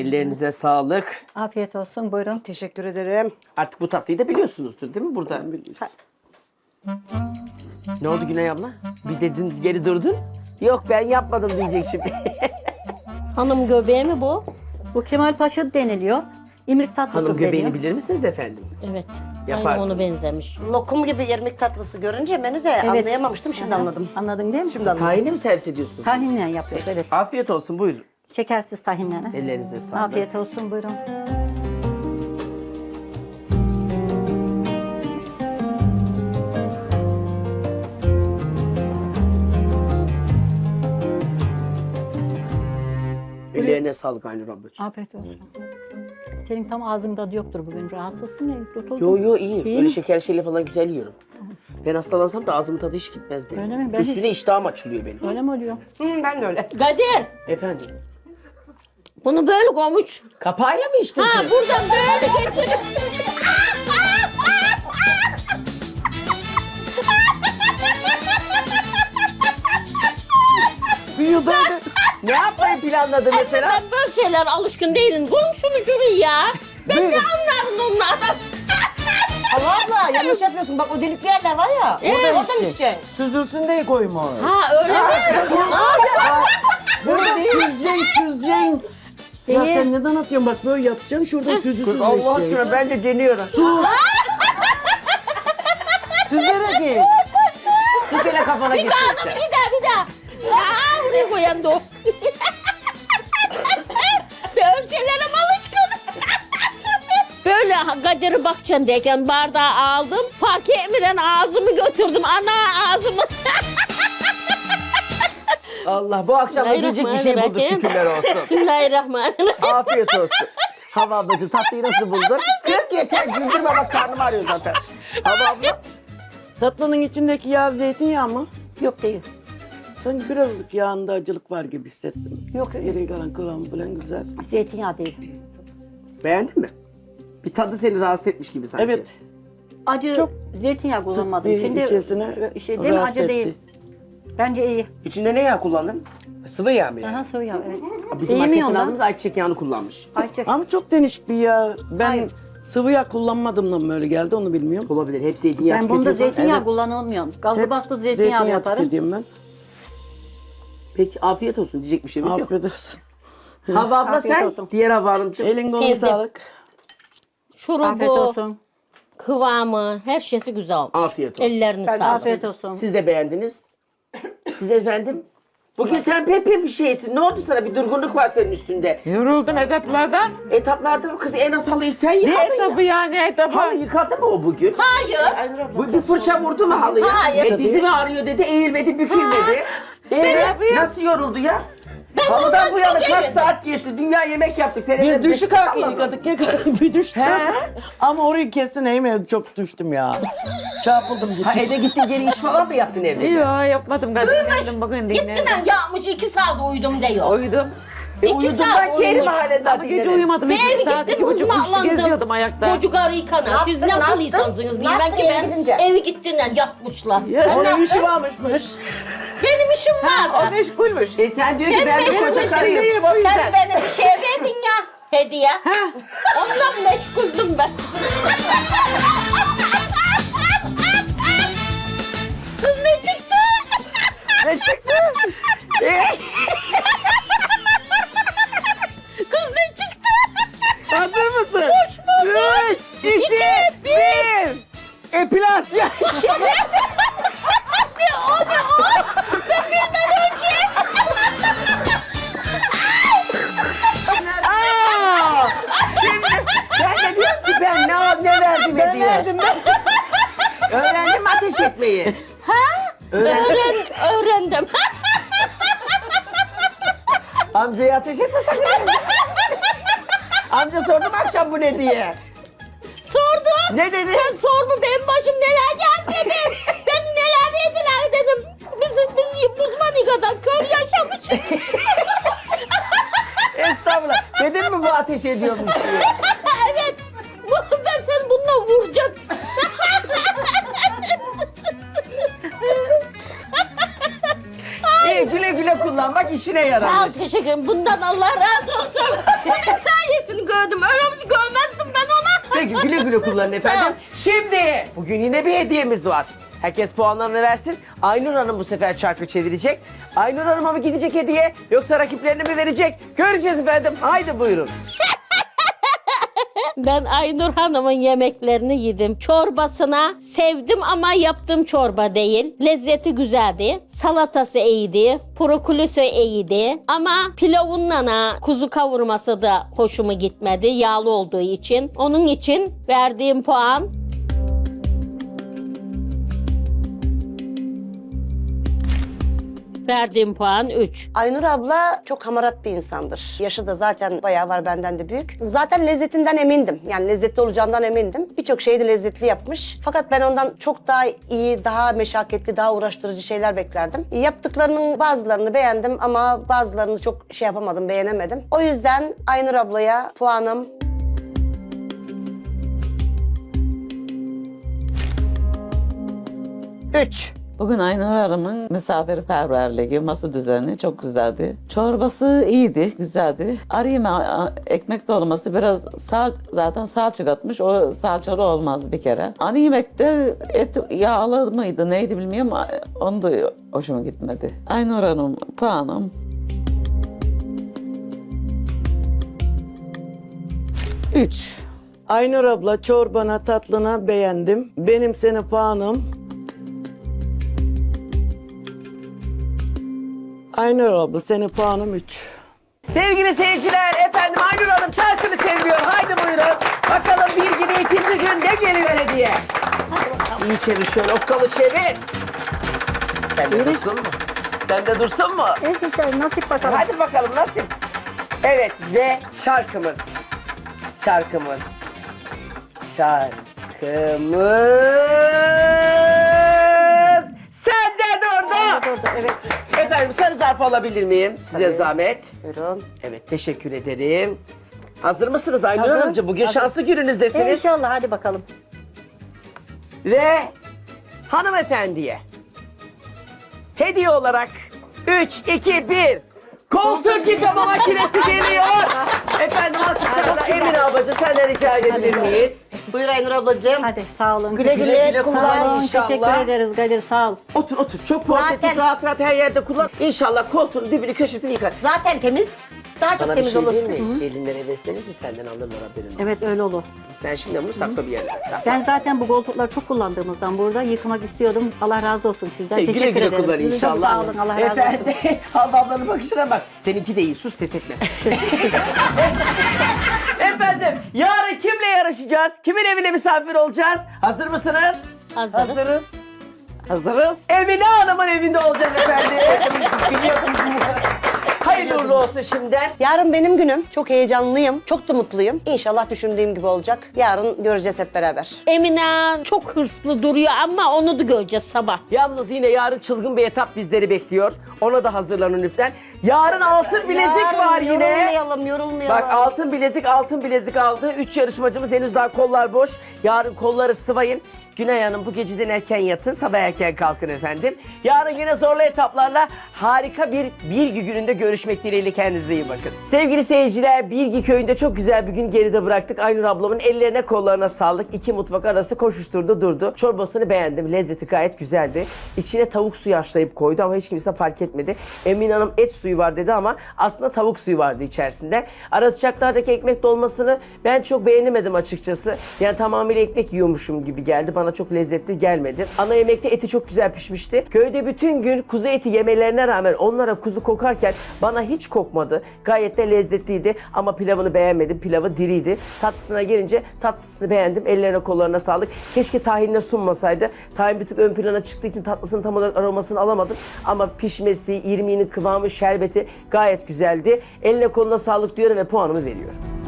Ellerinize sağlık. Afiyet olsun buyurun. Teşekkür ederim. Artık bu tatlıyı da biliyorsunuzdur değil mi burada? Ne oldu Güney abla? Bir dedin geri durdun. Yok ben yapmadım diyecek şimdi. Hanım göbeği mi bu? Bu Kemal Paşa deniliyor. İmrik tatlısı Hanım göbeğini deniyor. bilir misiniz efendim? Evet. Yaparsınız. Aynı onu benzemiş. Lokum gibi irmik tatlısı görünce menüze anlayamamıştım şimdi anladım. Anladın değil mi? Şimdi anladım. Tahinle mi servis ediyorsunuz? Tahinle yapıyoruz evet. Afiyet olsun buyurun. Şekersiz tahinle. Ellerinize sağlık. Afiyet olsun buyurun. Ellerine sağlık Aynur ablacığım. Afiyet olsun. Senin tam ağzın tadı yoktur bugün. Rahatsızsın ya. tutuldun. Yo yo iyi. Öyle mi? şeker şeyle falan güzel yiyorum. Ben hastalansam da ağzımın tadı hiç gitmez benim. Öyle mi? Ben Üstüne iştahım açılıyor benim. Öyle mi oluyor? Hı, ben de öyle. Kadir Efendim. Bunu böyle koymuş. Kapağıyla mı içtin? Ha sen? buradan böyle getirip. Ne yapmayı planladı mesela? Ben böyle şeyler alışkın değilim. Koy şunu şuraya. Ben ne anlarım onlardan? Allah abla yanlış yapıyorsun. Bak o delikli yerler var ya. Evet. Oradan içeceksin. Süzülsün diye koyma. Ha öyle mi? Burada süzeceksin, süzeceksin. Ya Değil. sen neden atıyorsun? Bak böyle yapacaksın, şurada süzü süzeceksin. Allah aşkına ben de deniyorum. Süzerek ye. Bir kere kafana Bir daha getirirsen. bir daha bir daha. Aa buraya koyan da o. Ben ölçelerim alışkın. Böyle Kadir'e bakacaksın derken bardağı aldım. Fark etmeden ağzımı götürdüm. Ana ağzımı. Allah bu akşam da yiyecek bir şey bulduk şükürler olsun. Bismillahirrahmanirrahim. Afiyet olsun. Hava ablacığım tatlıyı nasıl buldun? Kız yeter güldürme bak karnım ağrıyor zaten. Hava abla. Tatlının içindeki yağ zeytinyağı mı? Yok değil. Sanki birazcık yağında acılık var gibi hissettim. Yok. Geri kalan kıvam falan güzel. Zeytinyağı değil. Beğendin mi? Bir tadı seni rahatsız etmiş gibi sanki. Evet. Acı Çok zeytinyağı kullanmadım. Şimdi şey değil mi acı etti. değil. Bence iyi. İçinde ne yağ kullandın? Sıvı yağ mı yani? Aha sıvı yağ evet. Bizim iyi mi marketten ondan? aldığımız ayçiçek yağını kullanmış. Ayçiçek. Ama çok değişik bir yağ. Ben Hayır. sıvı yağ kullanmadığımdan böyle geldi onu bilmiyorum. Olabilir. Hep zeytinyağı Ben bunda tüketiyorsan- zeytinyağı Evet. kullanılmıyor. Gazlı Hep bastı zeytinyağı, yaparım. tüketiyorum ben. Peki afiyet olsun diyecek bir şeyimiz yok. Afiyet olsun. Hava abla Afiyet sen, olsun. diğer Hava Hanımcığım. Elin kolun Sevdim. sağlık. Şurubu, Afiyet olsun. kıvamı, her şeysi güzel olmuş. Afiyet olsun. Ellerini sağlık. Afiyet olsun. Siz de beğendiniz. Siz efendim. Bugün sen pep bir şeysin. Ne oldu sana? Bir durgunluk var senin üstünde. Yoruldum etaplardan. Etaplarda mı kız en az halıyı sen Ne yıkadın etabı ya. ya ne etabı? Halı yıkadı mı o bugün? Hayır. Bu bir fırça vurdu mu halıya? Hayır. E, dizimi ağrıyor dedi, eğilmedi, bükülmedi. E, nasıl yoruldu ya? Halıdan bu ondan yana kaç saat geçti? Dünya yemek yaptık. Sen Biz evde düşük beşik hakkı salladın. yıkadık bir düştüm. He? Ama orayı kesin eğmeye çok düştüm ya. Çarpıldım Ha gittim. eve gittin geri iş falan mı yaptın evde? Yok yapmadım kadın geldim bugün Gitti dinlendim. ben yapmış iki saat uyudum diyor. Uyudum. E, İki saat kerim uyumuş. halinde Ama gece uyumadım. Ben Hiç eve saat iki gittim buçuk üçte uzmanlandım. geziyordum ayakta. Çocuk arı yıkana. Siz yaptın, nasıl ne insansınız yaptın? bilmem ki yaptın, eve ben gidince? evi gittiğinden yatmışlar. Onun işi varmışmış. Benim işim O vardı. meşgulmüş. E sen diyor ki ben bir meşgul çocuk arıyorum. değilim o Sen yüzden. bana bir şey verdin ya. Hediye. Ondan meşguldüm ben. Kız ne çıktı? Ne çıktı? Verdim Ben. Öğrendim ateş etmeyi. Ha? Öğrendim. Öğren, öğrendim. Amcayı ateş etme sakın. Amca sordum akşam bu ne diye. Sordum. Ne dedi? Sen sorma benim başım neler geldi dedim. Beni neler verdiler dedim. Biz, biz uzmanı kadar kör yaşamışız. Estağfurullah. Dedim mi bu ateş ediyormuş diye. güle güle güle kullan. Bak işine Sağ ol yarar. teşekkür ederim. Bundan Allah razı olsun. Bunun sayesini gördüm. Öğrenmiş görmezdim ben ona. Peki güle güle kullanın efendim. Şimdi bugün yine bir hediyemiz var. Herkes puanlarını versin. Aynur Hanım bu sefer çarkı çevirecek. Aynur Hanım'a mı gidecek hediye yoksa rakiplerine mi verecek? Göreceğiz efendim. Haydi buyurun. Ben Aynur Hanım'ın yemeklerini yedim. Çorbasına sevdim ama yaptığım çorba değil. Lezzeti güzeldi. Salatası iyiydi. Prokulüsü iyiydi. Ama pilavınla na kuzu kavurması da hoşuma gitmedi. Yağlı olduğu için. Onun için verdiğim puan Verdiğim puan 3. Aynur abla çok hamarat bir insandır. Yaşı da zaten bayağı var benden de büyük. Zaten lezzetinden emindim. Yani lezzetli olacağından emindim. Birçok şeyi de lezzetli yapmış. Fakat ben ondan çok daha iyi, daha meşakkatli, daha uğraştırıcı şeyler beklerdim. Yaptıklarının bazılarını beğendim ama bazılarını çok şey yapamadım, beğenemedim. O yüzden Aynur ablaya puanım Üç. Bugün Aynur Hanım'ın misafirperverliği, masa düzeni çok güzeldi. Çorbası iyiydi, güzeldi. Arayayım a- ekmek dolması biraz sal, zaten salça katmış. O salçalı olmaz bir kere. Ana yemekte et yağlı mıydı neydi bilmiyorum. Onu da hoşuma gitmedi. Aynur Hanım puanım. Üç. Aynur abla çorbana tatlına beğendim. Benim seni puanım. Aynur abla seni puanım 3. Sevgili seyirciler, efendim Aynur Hanım çarkını çeviriyor. Haydi buyurun. Bakalım bir gibi ikinci gün ne geliyor hediye? İyi çevir şöyle okkalı çevir. Sen de dursun mu? Sen de dursun mu? güzel nasip bakalım. Hadi bakalım nasıl? Evet ve şarkımız. Şarkımız. Şarkımız. Efendim sarı zarf alabilir miyim? Size zahmet. Buyurun. Evet teşekkür ederim. Hazır mısınız Aynur Hazırım. Hanımcığım? Bugün Hazır. şanslı gününüzdesiniz. İnşallah hadi bakalım. Ve hanımefendiye hediye olarak 3, 2, 1 koltuk yıkama makinesi geliyor. Efendim alkışlarla Emine ablacığım senden rica edebilir miyiz? Buyur Aynur ablacığım. Hadi sağ olun. Güle Teşekkür- güle güle kullan. Sağ olun. İnşallah. Teşekkür ederiz Kadir sağ ol. Otur otur çok portatif Zaten- rahat rahat her yerde kullan. İnşallah koltuğun dibini köşesini yıkar. Zaten temiz. Daha çok Sana bir temiz şey olursun. diyeyim mi? Elinden heveslenirse senden alırlar haberin. olsun. Evet öyle olur. Sen şimdi bunu sakla bir yere. Sakla. Ben zaten bu koltukları çok kullandığımızdan burada yıkamak istiyordum. Allah razı olsun sizden. Güle Teşekkür güle ederim. kullan Çok inşallah. Sağ olun. Allah razı olsun. Efendim, Havva ablanın bakışına bak. Seninki de iyi, sus ses etme. Efendim, yarın kimle yarışacağız? Kimin evine misafir olacağız? Hazır mısınız? Hazırız. Hazırız. Hazırız. Emine Hanım'ın evinde olacağız efendim. Biliyorsunuz. Hayırlı uğurlu olsun şimdiden. Yarın benim günüm. Çok heyecanlıyım. Çok da mutluyum. İnşallah düşündüğüm gibi olacak. Yarın göreceğiz hep beraber. Emine çok hırslı duruyor ama onu da göreceğiz sabah. Yalnız yine yarın çılgın bir etap bizleri bekliyor. Ona da hazırlanın lütfen. Yarın altın bilezik Yarın var yine. Yorulmayalım, yorulmayalım. Bak altın bilezik, altın bilezik aldı. Üç yarışmacımız henüz daha kollar boş. Yarın kolları sıvayın. Günay Hanım bu geceden erken yatın, sabah erken kalkın efendim. Yarın yine zorlu etaplarla harika bir Bilgi gününde görüşmek dileğiyle kendinize iyi bakın. Sevgili seyirciler, Bilgi köyünde çok güzel bir gün geride bıraktık. Aynur ablamın ellerine kollarına sağlık. İki mutfak arası koşuşturdu durdu. Çorbasını beğendim. Lezzeti gayet güzeldi. İçine tavuk suyu haşlayıp koydu ama hiç kimse fark etmedi. Emin Hanım et suyu var dedi ama aslında tavuk suyu vardı içerisinde. Ara sıcaklardaki ekmek dolmasını ben çok beğenemedim açıkçası. Yani tamamıyla ekmek yiyormuşum gibi geldi. Bana çok lezzetli gelmedi. Ana yemekte eti çok güzel pişmişti. Köyde bütün gün kuzu eti yemelerine rağmen onlara kuzu kokarken bana hiç kokmadı. Gayet de lezzetliydi ama pilavını beğenmedim. Pilavı diriydi. Tatlısına gelince tatlısını beğendim. Ellerine kollarına sağlık. Keşke tahinle sunmasaydı. Tahin bir tık ön plana çıktığı için tatlısının tam olarak aromasını alamadım. Ama pişmesi, irmiğinin kıvamı, şerbeti gayet güzeldi. Eline koluna sağlık diyorum ve puanımı veriyorum.